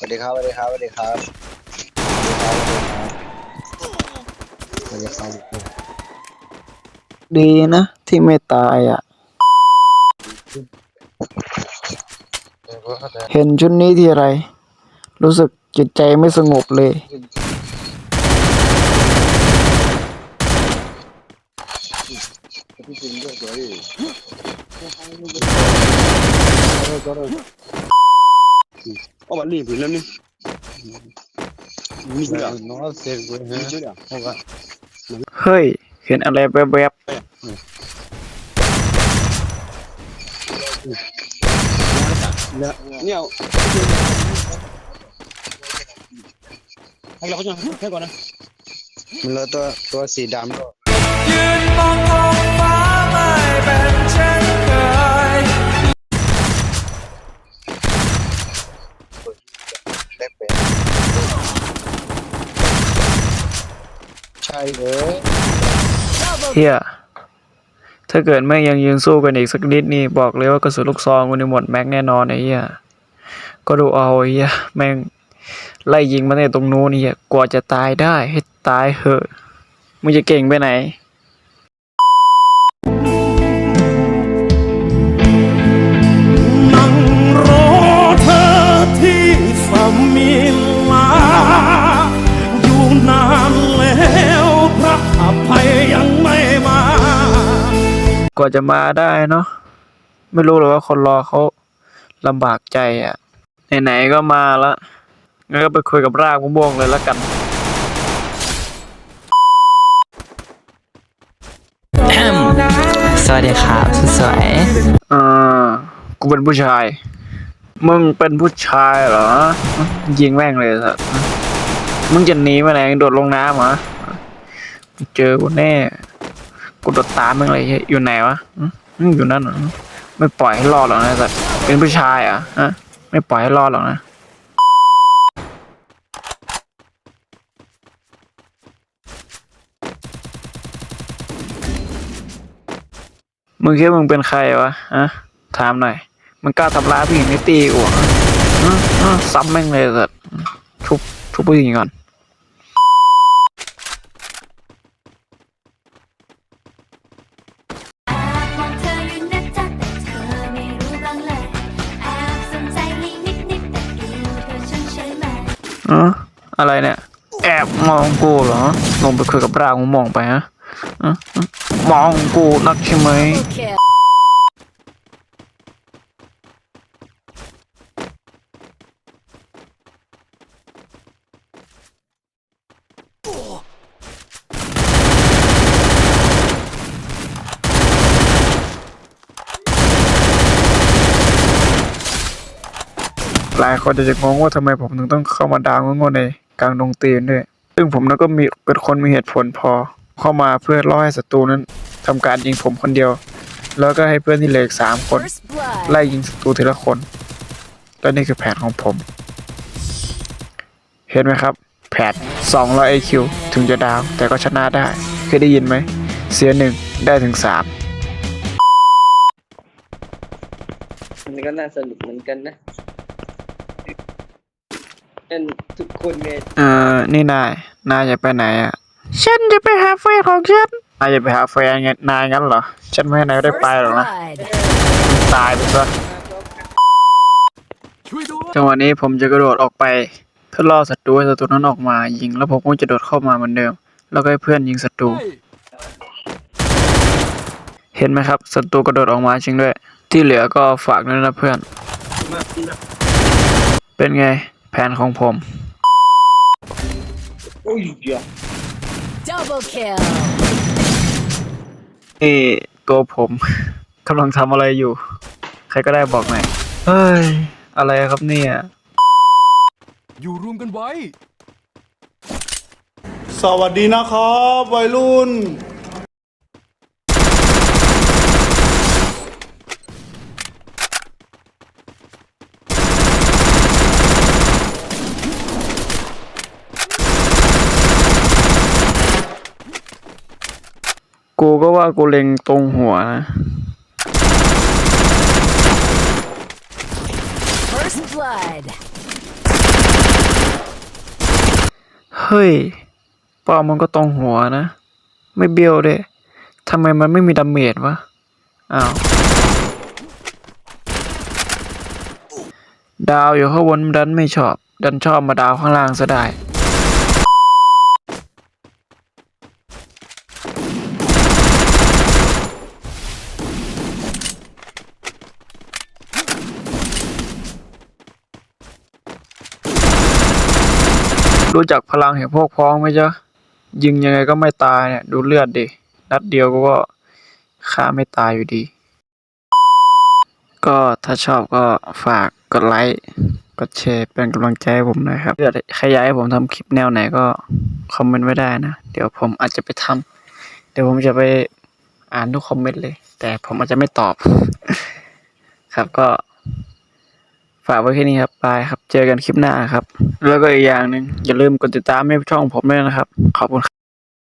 สวัสดีครับสวัสดีครับสวัสดีครับสวัสดีครับสวัสดีครับดีนะที่ไม่ตายอะ เห็นชุดนี้ทีไร รู้สึกจิตใจไม่สงบเลย Oh, mà lì lắm đi. Mi chưa? nó sẽ quên Mi chưa? không ạ เฮ้ย เห็นอะไรแวบ Nhiều. Hay là có chưa? Thế còn này. มันเลอะตัวตัวสีดำด้วย ยืนมองท้องฟ้าไม่เป็นเช่น เลยเฮียถ้าเกิดแม่งยังยืนสู้กันอีกสักนิดนี่บอกเลยว่ากระสุนลูกซองมันหมดแม็กแน่นอนไอ้เหี้ยก็ดูเอาไอ้เหี้ยแม่งไล่ยิงมาในตรงนู้นนี่เหี้ยกว่าจะตายได้ให้ตายเหอะมึงจะเก่งไปไหน กว่าจะมาได้เนาะไม่รู้หรอกว่าคนรอเขาลำบากใจอะไหนๆก็มาละงั้นก็ไปคุยกับรากมะม่วงเลยละกันสวัสดีครับสวยเออกูเป็นผู้ชาย มึงเป็นผู้ชายเหรอ ยิงแม่งเลยสัสมึงจะหนีไปไหนโดดลงน้ำเหรอเจอกูแน่ กูโดดตามมึงเลยอยู่ไหนวะอืมอืมอยู่นั่นเหรอไม่ปล่อยให้รอดหรอกนะสัสเป็นผู้ชายอะฮะไม่ปล่อยให้รอดหรอกนะมึงคิดมึงเป็นใครวะอะถามหน่อยมึงกล้าทำร้ายผู้หญิงในตีกูเหรออะอะซ้ำแม่งเลยสัตว์ทุบทุบผู้หญิงก่อน อะอะไรเนี่ย แอบมองกูเหรอ ลงไปคุยกับร่างมึงมองไปฮะอะอะมองกูนักใช่ไหม หลายคนจะงงว่าทำไมผมถึงต้องเข้ามาดาวงงๆในกลางดงตีนด้วย ซึ่งผมนั้นก็มีเป็นคนมีเหตุผลพอเข้ามาเพื่อล่อให้ศัตรูนั้นทำการยิงผมคนเดียว แล้วก็ให้เพื่อนที่เหลืออีกสามคน ไล่ยิงศัตรูทีละคน และนี่คือแผนของผม เห็นไหมครับ แผน200 IQ ถึงจะดาวแต่ก็ชนะได้ เคยได้ยินไหม เสียหนึ่งได้ถึงสามมันก็น่าสนุกเหมือนกันนะ นั่นทุกคนเนี่ยเออนี่นาย นายจะไปไหนอะ ฉันจะไปหาแฟนของฉัน นายจะไปหาแฟนไงนายงั้นเหรอ ฉันไม่ให้นายได้ไปหรอกนะ ตายไปซะช่วยด้วยจังหวะนี้ผมจะกระโดดออกไปเพื่อล่อศัตรูให้ศัตรูนั้นออกมา ยิงแล้วผมก็จะโดดเข้ามาเหมือนเดิม แล้วก็ให้เพื่อนยิงศัตรู เห็นไหมครับศัตรูกระโดดออกมาจริงด้วย ที่เหลือก็ฝากด้วยนะเพื่อน เป็นไง แผนของผม Double kill. นี่ตัวผมกำลังทำอะไรอยู่ ใครก็ได้บอกหน่อยเฮ้ย อะไรครับเนี่ย อยู่รวมกันไว้ สวัสดีนะครับ วัยรุ่น กูก็ว่ากูเล็งตรงหัวนะ First blood. เฮ้ยเป้ามันก็ตรงหัวนะ ไม่เบี้ยวเด้ทำไมมันไม่มีดาเมจวะ อ้าว ดาวอยู่ข้างบนดันไม่ชอบ ดันชอบมาดาวข้างล่างซะได้ รู้จักพลังแห่งพวกพ้องไหมจ๊ะ ยิงยังไงก็ไม่ตายเนี่ย ดูเลือดดิ นัดเดียวก็ฆ่าไม่ตายอยู่ดี ก็ถ้าชอบก็ฝากกดไลค์ กดแชร์เป็นกำลังใจให้ผมหนะครับถ้าใครอยากให้ผมทำคลิปแนวไหนก็คอมเมนต์ไว้ได้นะ เดี๋ยวผมอาจจะไปทำเดี๋ยวผมจะไปอ่านทุกคอมเมนต์เลย แต่ผมอาจจะไม่ตอบ ครับก็ ฝากไว้แค่นี้ครับบายครับ เจอกันคลิปหน้าครับ แล้วก็อีกอย่างหนึ่งอย่าลืมกดติดตามให้ช่องผมด้วยนะครับ ขอบคุณครับ